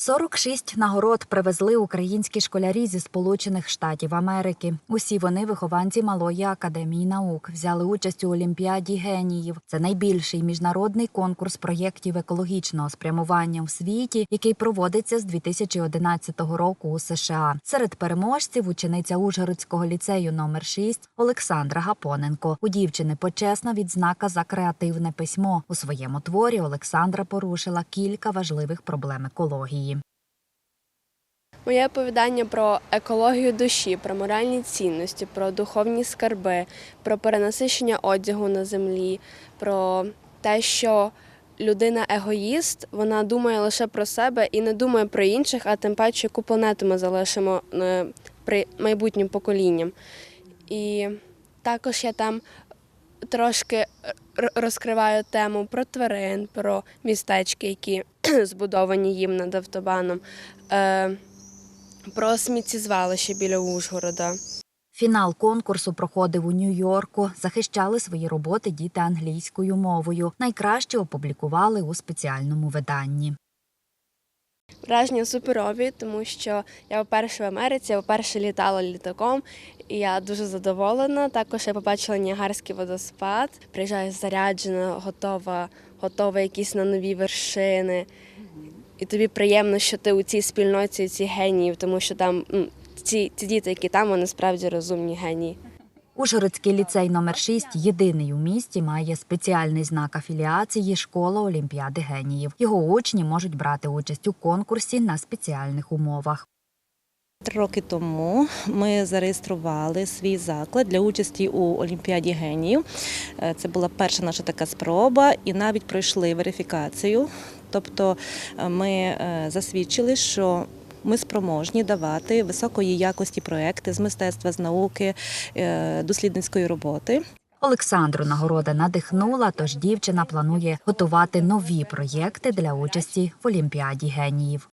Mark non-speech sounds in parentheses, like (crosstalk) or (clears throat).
46 нагород привезли українські школярі зі Сполучених Штатів Америки. Усі вони вихованці Малої академії наук взяли участь у Олімпіаді геніїв. Це найбільший міжнародний конкурс проєктів екологічного спрямування у світі, який проводиться з 2011 року у США. Серед переможців учениця Ужгородського ліцею номер 6 Олександра Гапоненко. У дівчини почесна відзнака за креативне письмо. У своєму творі Олександра порушила кілька важливих проблем екології. Моє оповідання про екологію душі, про моральні цінності, про духовні скарби, про перенасичення одягу на землі, про те, що людина егоїст, вона думає лише про себе і не думає про інших, а тим паче, яку планету ми залишимо е, при майбутнім поколінням. І також я там трошки розкриваю тему про тварин, про містечки, які (clears throat) збудовані їм над автобаном. Е, про сміттєзвалище біля Ужгорода. Фінал конкурсу проходив у Нью-Йорку. Захищали свої роботи діти англійською мовою. Найкраще опублікували у спеціальному виданні. Враження суперові, тому що я вперше в Америці, я вперше літала літаком, і я дуже задоволена. Також я побачила Ніагарський водоспад. Приїжджаю заряджена, готова, готова якісь на нові вершини. І тобі приємно, що ти у цій спільноті ці геніїв, тому що там ці, ці діти, які там, вони справді розумні генії. Ужгородський ліцей номер 6 єдиний у місті має спеціальний знак афіліації Школа Олімпіади геніїв. Його учні можуть брати участь у конкурсі на спеціальних умовах. Три роки тому ми зареєстрували свій заклад для участі у Олімпіаді геніїв. Е, Це була перша наша така спроба, і навіть пройшли верифікацію. Тобто е, ми е, засвідчили, що ми спроможні давати високої якості проекти з мистецтва, з науки, дослідницької роботи. Олександру нагорода надихнула, тож дівчина планує готувати нові проєкти для участі в Олімпіаді геніїв.